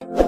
বিধাতার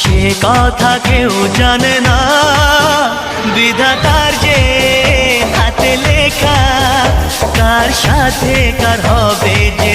সে কথা কেউ জানে না। বিধাতার যে হাতে লেখা কার সাথে কার হবে যে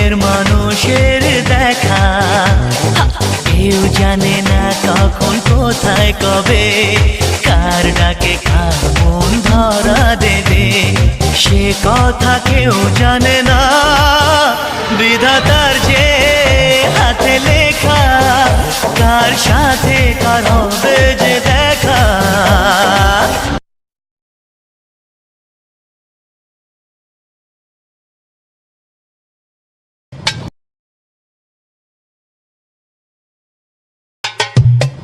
জানে না কখন কোথায় কবে। কার ডাকে কার মন ধরা দেবে। সে কথা কেউ জানে না। বিধাতার যে হাতে লেখা, কার সাথে কার হবে